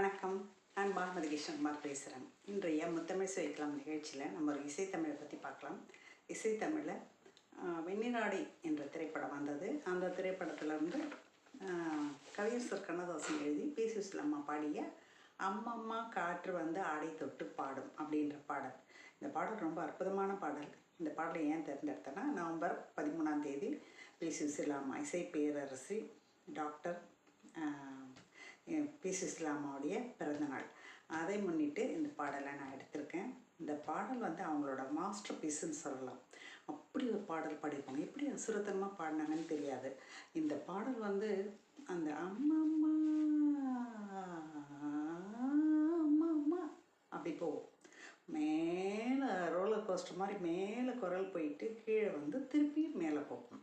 வணக்கம். நான் பானுமதி கிருஷ்ணகுமார் பேசுகிறேன் இன்றைய முத்தமிழ் சுவைக்கலாம் நிகழ்ச்சியில் நம்ம ஒரு இசைத்தமிழை பற்றி பார்க்கலாம். இசைத்தமிழில் ஆஹ், வெண்ணிராடை என்ற திரைப்படம் வந்தது. அந்த திரைப்படத்தில் வந்து ஆஹ், கவியரசர் கண்ணதாசன் எழுதி பி. சுசிலம்மா பாடிய அம்மம்மா காற்று வந்து ஆடை தொட்டு பாடும் அப்படின்ற பாடல். இந்த பாடல் ரொம்ப அற்புதமான பாடல். இந்த பாடலை ஏன் தேர்ந்தெடுத்தேன்னா நவம்பர் பதிமூணாம் தேதி பி. சுசிலாமா இசை பேரரசி டாக்டர் பி சுசிலாமாவுடைய பிறந்தநாள். அதை முன்னிட்டு இந்த பாடலை நான் எடுத்திருக்கேன். இந்த பாடல் வந்து அவங்களோட மாஸ்டர் பீஸ்ன்னு சொல்லலாம். அப்படி ஒரு பாடல் பாடியிருப்பாங்க. எப்படி அசுரத்தனமாக பாடினாங்கன்னு தெரியாது. இந்த பாடல் வந்து அந்த அம்மம்மா அம்மம்மா அப்படி போகும். மேலே ரோலர் கோஸ்டர் மாதிரி மேலே குரல் போயிட்டு கீழே வந்து திருப்பி மேலே போகும்.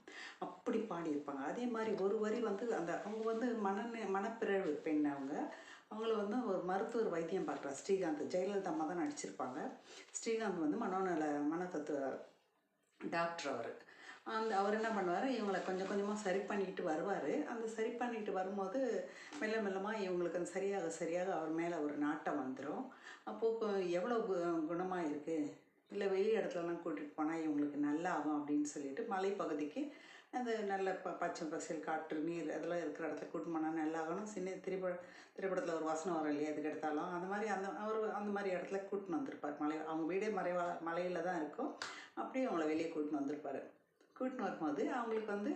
பாடியிருப்பாங்க. அதே மாதிரி ஒரு வரி வந்து அந்த அவங்க வந்து மன மனப்பிறழ்வு பெண் அவங்க. அவங்கள வந்து ஒரு மருத்துவர் வைத்தியம் பார்க்குறாரு. ஸ்ரீகாந்த் ஜெயலலிதா அம்மா தான் நடிச்சிருப்பாங்க. ஸ்ரீகாந்த் வந்து மனோநல மனத்தத்துவ டாக்டர் அவர். அந்த அவர் என்ன பண்ணுவார்? இவங்களை கொஞ்சம் கொஞ்சமாக சரி பண்ணிட்டு வருவார். அந்த சரி பண்ணிட்டு வரும்போது மெல்ல மெல்லமாக இவங்களுக்கு அந்த சரியாக சரியாக அவர் மேலே ஒரு நாட்டம் வந்துடும் அப்போது எவ்வளோ கு- குணமாக இருக்குது இல்லை வெளி இடத்துலலாம் கூட்டிகிட்டு போனால் இவங்களுக்கு நல்லா ஆகும் அப்படின்னு சொல்லிட்டு மலைப்பகுதிக்கு அந்த நல்ல ப பச்சை பசல் காற்று நீர் அதெல்லாம் இருக்கிற இடத்துல கூட்டு போனால் நல்லா ஆகணும் சின்ன திரைப்பட திரைப்படத்தில் ஒரு வசனம் வரும் இல்லையா எதுக்கு எடுத்தாலும். அந்த மாதிரி அந்த அவர் அந்த மாதிரி இடத்துல கூட்டின்னு வந்திருப்பார். மலை அவங்க வீடே மறைவா மலையில் தான் இருக்கும். அப்படியே அவங்கள வெளியே கூட்டின்னு வந்திருப்பார். கூட்டின்னு வரும்போது அவங்களுக்கு வந்து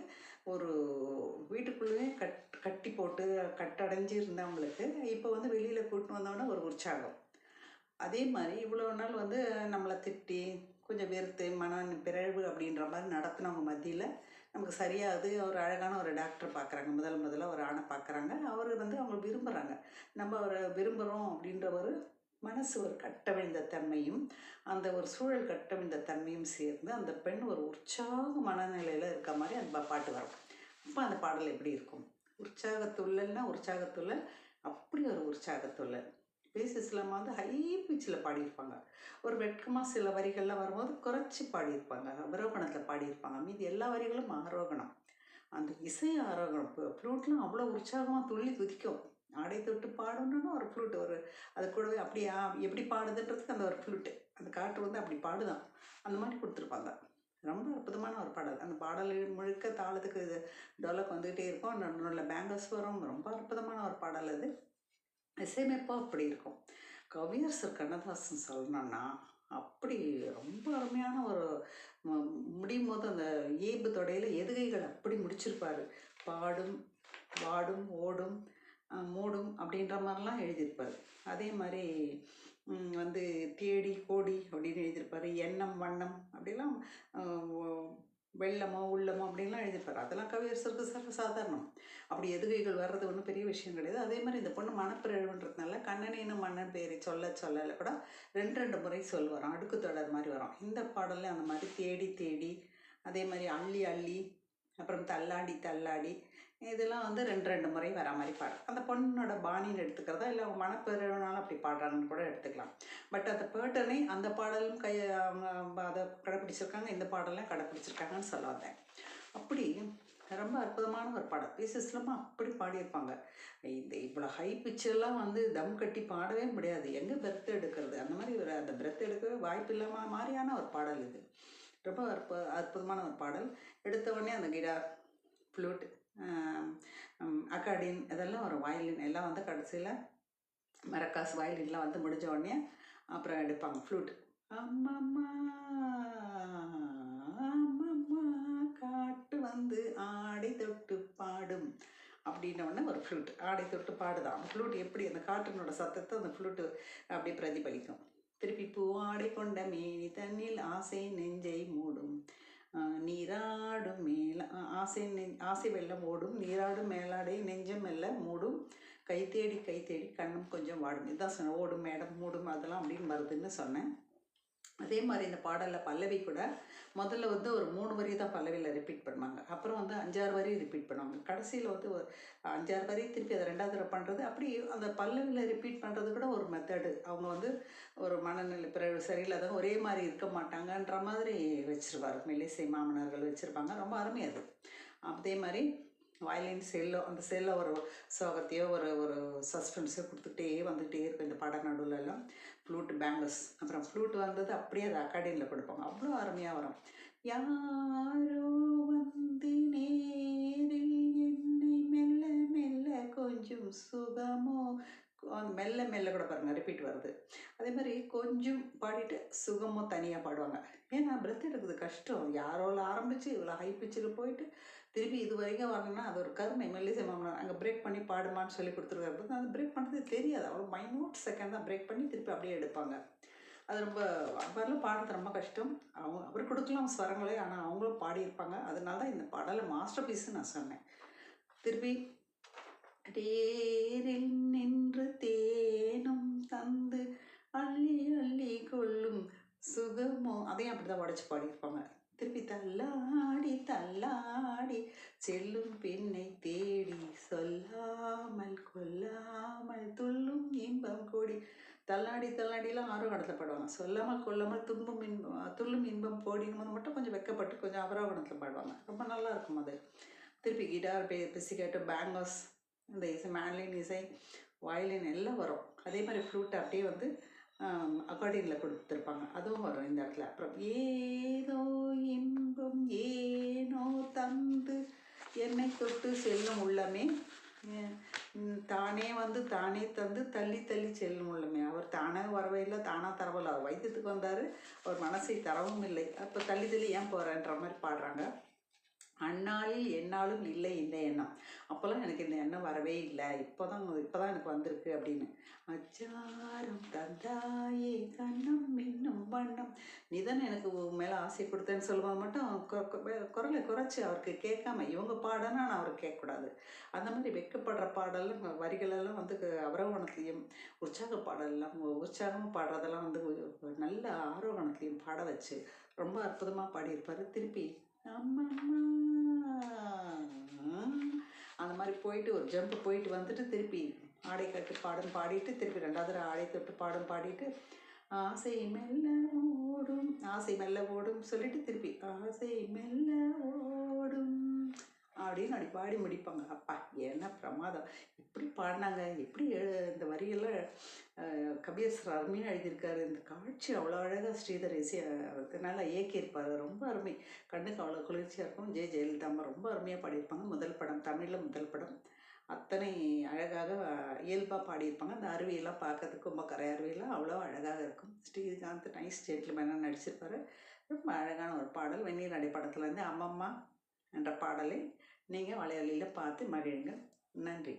ஒரு வீட்டுக்குள்ளேயே கட் கட்டி போட்டு கட்டடைஞ்சு இருந்தவங்களுக்கு இப்போ வந்து வெளியில் கூட்டின்னு வந்தோடனே ஒரு உற்சாகம். அதே மாதிரி இவ்வளோ நாள் வந்து நம்மளை திட்டி கொஞ்சம் வெறுத்து மன பிறழ்வு அப்படின்ற மாதிரி நடத்தினவங்க மத்தியில் நமக்கு சரியாது. ஒரு அழகான ஒரு டாக்டர் பார்க்குறாங்க முதல் முதல்ல ஒரு ஆணை பார்க்குறாங்க அவர் வந்து அவங்க விரும்புகிறாங்க நம்ம அவரை விரும்புகிறோம் அப்படின்ற ஒரு மனசு ஒரு கட்டவிழ்ந்த தன்மையும் அந்த ஒரு சூழல் கட்டவிழ்ந்த தன்மையும் சேர்ந்து அந்த பெண் ஒரு உற்சாக மனநிலையில் இருக்க மாதிரி அந்த பாட்டு வரும். அப்போ அந்த பாடல் எப்படி இருக்கும்? உற்சாகத்துள்ளல்னா உற்சாகத்துள்ளல். அப்படி ஒரு உற்சாகத்துள்ளல். பேசிஸ்லாம் வந்து ஹை பிச்சில் பாடியிருப்பாங்க. ஒரு வெட்கமாக சில வரிகள்லாம் வரும்போது குறைச்சி பாடியிருப்பாங்க. அவரோகணத்தில் பாடியிருப்பாங்க. மீதி எல்லா வரிகளும் ஆரோகணம். அந்த இசை ஆரோகணம் இப்போ ஃப்ளூட்லாம் அவ்வளோ உற்சாகமாக துள்ளி துதிக்கும் ஆடை தொட்டு பாடணுன்னா ஒரு ஃப்ளூட் ஒரு அது கூடவே அப்படியா எப்படி பாடுதுன்றதுக்கு அந்த ஒரு ஃப்ளூட்டு அந்த காற்று வந்து அப்படி பாடுதான். அந்த மாதிரி கொடுத்துருப்பாங்க. ரொம்ப அற்புதமான ஒரு பாடல். அந்த பாடல் முழுக்க தாளத்துக்கு இது டொலக் வந்துகிட்டே இருக்கும். நல்ல பேங்கல்ஸ் வரும். ரொம்ப அற்புதமான ஒரு பாடல் அது. இசையமைப்பாக அப்படி இருக்கும். கவியரசர் கண்ணதாசன் சொல்லணும்னா அப்படி ரொம்ப அருமையான ஒரு முடியும் போது அந்த இயல்பு தொடையில் எதுகைகள் அப்படி முடிச்சிருப்பாரு. பாடும் வாடும் ஓடும் மூடும் அப்படின்ற மாதிரிலாம் எழுதியிருப்பார். அதே மாதிரி வந்து தேடி கோடி அப்படின்னு எழுதியிருப்பாரு. எண்ணம் வண்ணம் அப்படிலாம் வெள்ளமோ உள்ளமோ அப்படின்லாம் எழுதியிருப்பார். அதெல்லாம் கவியரசருக்கு சர்வ சாதாரணம். அப்படி எதுகைகள் வர்றது ஒன்றும் பெரிய விஷயம் கிடையாது. அதே மாதிரி இந்த பொண்ணு மனப்பிறழ்வுன்றதுனால கண்ணனின்னு மன்னன் பேரை சொல்ல சொல்லல கூட ரெண்டு ரெண்டு முறை சொல் வரும் அடுக்கு தொடர் மாதிரி வரும். இந்த பாடலில் அந்த மாதிரி தேடி தேடி அதே மாதிரி அள்ளி அள்ளி அப்புறம் தள்ளாடி தள்ளாடி இதெல்லாம் வந்து ரெண்டு ரெண்டு முறை வர மாதிரி பாடும் அந்த பொண்ணோட பாணின்னு எடுத்துக்கிறதா இல்லை அவங்க மனப்பெருனாலும் அப்படி பாடுறாங்கன்னு கூட எடுத்துக்கலாம். பட் அந்த பேட்டர்னை அந்த பாடலும் கை அவங்க அதை கடைப்பிடிச்சிருக்காங்க இந்த பாடலாம் கடைப்பிடிச்சிருக்காங்கன்னு சொல்ல வந்தேன் அப்படி ரொம்ப அற்புதமான ஒரு பாடல். பீசஸ்லாமா அப்படி பாடியிருப்பாங்க. இந்த இவ்வளோ ஹை பிச்செல்லாம் வந்து தம் கட்டி பாடவே முடியாது. எங்கே பிரெத் எடுக்கிறது? அந்த மாதிரி ஒரு அந்த பிரெத் எடுக்கவே வாய்ப்பு இல்லாமல் மாதிரியான ஒரு பாடல் இது. ரொம்ப அற்பு அற்புதமான ஒரு பாடல். எடுத்த உடனே அந்த கிடார் ஃப்ளூட் அக்காடின் இதெல்லாம் ஒரு வயலின் எல்லாம் வந்து கடைசியில் மரக்காஸ் வயலின்லாம் வந்து முடிஞ்ச உடனே அப்புறம் எடுப்பாங்க ஃப்ளூட் அம்மம்மா அம்மம்மா காட்டு வந்து ஆடை தொட்டு பாடும் அப்படின்ன உடனே ஒரு ஃப்ளூட் ஆடை தொட்டு பாடுதான். அந்த ஃப்ளூட் எப்படி அந்த காற்றினோட சத்தத்தை அந்த ஃப்ளூட்டு அப்படி பிரதிபலிக்கும். திருப்பி பூ ஆடை கொண்ட மேனி தண்ணில் ஆசை நெஞ்சை மூடும். நீராடும் மேல ஆசை ஆசை வெள்ளம் ஓடும் நீராடும் மேலாடை நெஞ்சம் மெல்ல மூடும் கை தேடி கை தேடி கண்ணும் கொஞ்சம் வாடும். இதுதான் சொன்னேன் ஓடும் மேடம் மூடும் அதெல்லாம் அப்படின்னு வருதுன்னு சொன்னேன். அதே மாதிரி இந்த பாடலில் பல்லவி கூட முதல்ல வந்து ஒரு மூணு வரி தான் பல்லவியில் ரிப்பீட் பண்ணுவாங்க. அப்புறம் வந்து அஞ்சாறு வரி ரிப்பீட் பண்ணுவாங்க. கடைசியில் வந்து ஒரு அஞ்சாறு வரி திருப்பி அதை ரெண்டாவது தடவை பண்ணுறது அப்படி அந்த பல்லவியில் ரிப்பீட் பண்ணுறது கூட ஒரு மெத்தடு அவங்க வந்து ஒரு மனநிலை பிறகு சரியில்லாத ஒரே மாதிரி இருக்க மாட்டாங்கன்ற மாதிரி வச்சுருவார். மெல்லிசை மாமனர்கள் வச்சுருப்பாங்க. ரொம்ப அருமையாக அது. அதே மாதிரி வயலின் செல்லோ அந்த செல்ல ஒரு சோகத்தையோ ஒரு ஒரு சஸ்பென்ஸோ கொடுத்துட்டே வந்துகிட்டே இருக்கும் இந்த பட நடுவுல எல்லாம் ஃப்ளூட் பேங்கர்ஸ். அப்புறம் ஃப்ளூட் வந்தது அப்படியே அது அக்காடியனில் கொடுப்பாங்க. அவ்வளோ அருமையாக வரும். யாரோ வந்து நேரில் என்னை மெல்ல மெல்ல கொஞ்சம் சுகமோ அந்த மெல்ல மெல்ல கூட பாருங்க ரிப்பீட் வருது. அதே மாதிரி கொஞ்சம் பாடிட்டு சுகமோ தனியாக பாடுவாங்க. ஏன்னா பிரெத் எடுக்கிறது கஷ்டம். யாரோல ஆரம்பித்து இவ்வளோ ஹை பிச்சில் போயிட்டு திருப்பி இது வரைக்கும் வரணும்னா அது ஒரு கருமை. மெல்லிசை மாமனார் அங்கே பிரேக் பண்ணி பாடுமான்னு சொல்லி கொடுத்துருக்காரு. அது பிரேக் பண்ணுறது தெரியாது. அவ்வளோ மைனூட் செகண்ட் தான் பிரேக் பண்ணி திருப்பி அப்படியே எடுப்பாங்க. அது ரொம்ப அவரெல்லாம் பாடுறது ரொம்ப கஷ்டம். அவங்க அவர் கொடுக்கலாம் ஸ்வரங்களே ஆனால் அவங்களும் பாடியிருப்பாங்க. அதனால தான் இந்த பாடலை மாஸ்டர் பீஸ்ன்னு நான் சொன்னேன். திருப்பி தேரில் நின்று தேனும் தந்து அள்ளி அள்ளி கொள்ளும் சுகமோ அதையும் அப்படி தான் உடச்சி பாடியிருப்பாங்க. திருப்பி தள்ளா செல்லும் பெண்ணை தேடி சொல்லாமல் கொல்லாமல் துள்ளும் இன்பம் கோடி. தள்ளாடி தள்ளாடிலாம் ஆரோகணத்தில் பாடுவாங்க சொல்லாமல் கொல்லாமல் துன்பம் இன்பம் துள்ளும் இன்பம் கோடின்னு போது மட்டும் கொஞ்சம் வெக்கப்பட்டு கொஞ்சம் அவரோகணத்தில் பாடுவாங்க ரொம்ப நல்லா இருக்கும் அது. திருப்பி கிட்டார் பே பிசிக்கட்டு பேங்கர்ஸ் இந்த இசை மேன்லின் இசை வயலின் எல்லாம் வரும். அதே மாதிரி ஃப்ளூட் அப்படியே வந்து அக்கார்டியனில் கொடுத்துருப்பாங்க. அதுவும் வரும் இந்த இடத்துல. அப்புறம் ஏதோ இன்பம் ஏனோ தந்து என்னை தொட்டு செல்லும் உள்ளமே. தானே வந்து தானே தந்து தள்ளி தள்ளி செல்லும் உள்ளமே. அவர் தானாக வரவே இல்லை தானாக தரவில்லை. அவர் வைத்தியத்துக்கு வந்தார். அவர் மனசை தரவும் இல்லை. அப்போ தள்ளி தள்ளி ஏன் போகிறேன்ற மாதிரி பாடுறாங்க. அந்நாளில் என்னாலும் இல்லை இந்த எண்ணம். அப்போல்லாம் எனக்கு இந்த எண்ணம் வரவே இல்லை. இப்போ தான் இப்போ தான் எனக்கு வந்திருக்கு அப்படின்னு. அச்சாரம் தந்தாயே கண்ணம் மின்னும் வண்ணம். நீ தானே எனக்கு மேலே ஆசை கொடுத்தேன்னு சொல்லும்போது மட்டும் கொ- குரலை குறைச்சி அவருக்கு கேட்காம இவங்க பாடனா நான் அவருக்கு கேட்கக்கூடாது. அந்த மாதிரி வெட்கப்படுற பாடலும் வரிகளெல்லாம் வந்து அவரோகணத்தையும் உற்சாக பாடலாம் உற்சாகமாக பாடுறதெல்லாம் வந்து நல்ல ஆரோகணத்தையும் பாட வச்சு ரொம்ப அற்புதமாக பாடியிருப்பார். திருப்பி அந்த மாதிரி போயிட்டு ஒரு ஜம்ப் போயிட்டு வந்துட்டு திருப்பி ஆடை கட்டு பாடும் பாடிட்டு திருப்பி ரெண்டாவது ஆடை தொட்டு பாடும் பாடிட்டு ஆசை மெல்ல ஓடும் ஆசை மெல்ல ஓடும் சொல்லிட்டு திருப்பி ஆசை மெல்ல ஓடும் அப்படின்னு அப்படி பாடி முடிப்பாங்க. அப்பா என்ன பிரமாதம். இப்படி பாடினாங்க எப்படி இந்த வரியெல்லாம் அஹ், கபீர் சார் அருமையாக எழுதியிருக்காரு. இந்த காட்சி அவ்வளோ அழகாக ஸ்ரீதர் இசை அவருக்கு நல்லா இயக்கியிருப்பார். ரொம்ப அருமை. கண்ணுக்கு அவ்வளோ குளிர்ச்சியாக இருக்கும். ஜெய ஜெயலலிதாம்மா ரொம்ப அருமையாக பாடியிருப்பாங்க. முதல் படம் தமிழில் முதல் படம். அத்தனை அழகாக இயல்பாக பாடியிருப்பாங்க. அந்த அருவியெல்லாம் பார்க்கறதுக்கு ரொம்ப கரை அருவியெல்லாம் அவ்வளோ அழகாக இருக்கும். ஸ்ரீகாந்த் நைஸ் ஜென்டில்மேனாக நடிச்சிருப்பாரு. ரொம்ப அழகான ஒரு பாடல். வெந்நீர் நடை படத்துலேருந்து அம்மம்மா என்ற பாடலை நீங்கள் வலையொலியில் பார்த்து மகிழுங்கள். நன்றி.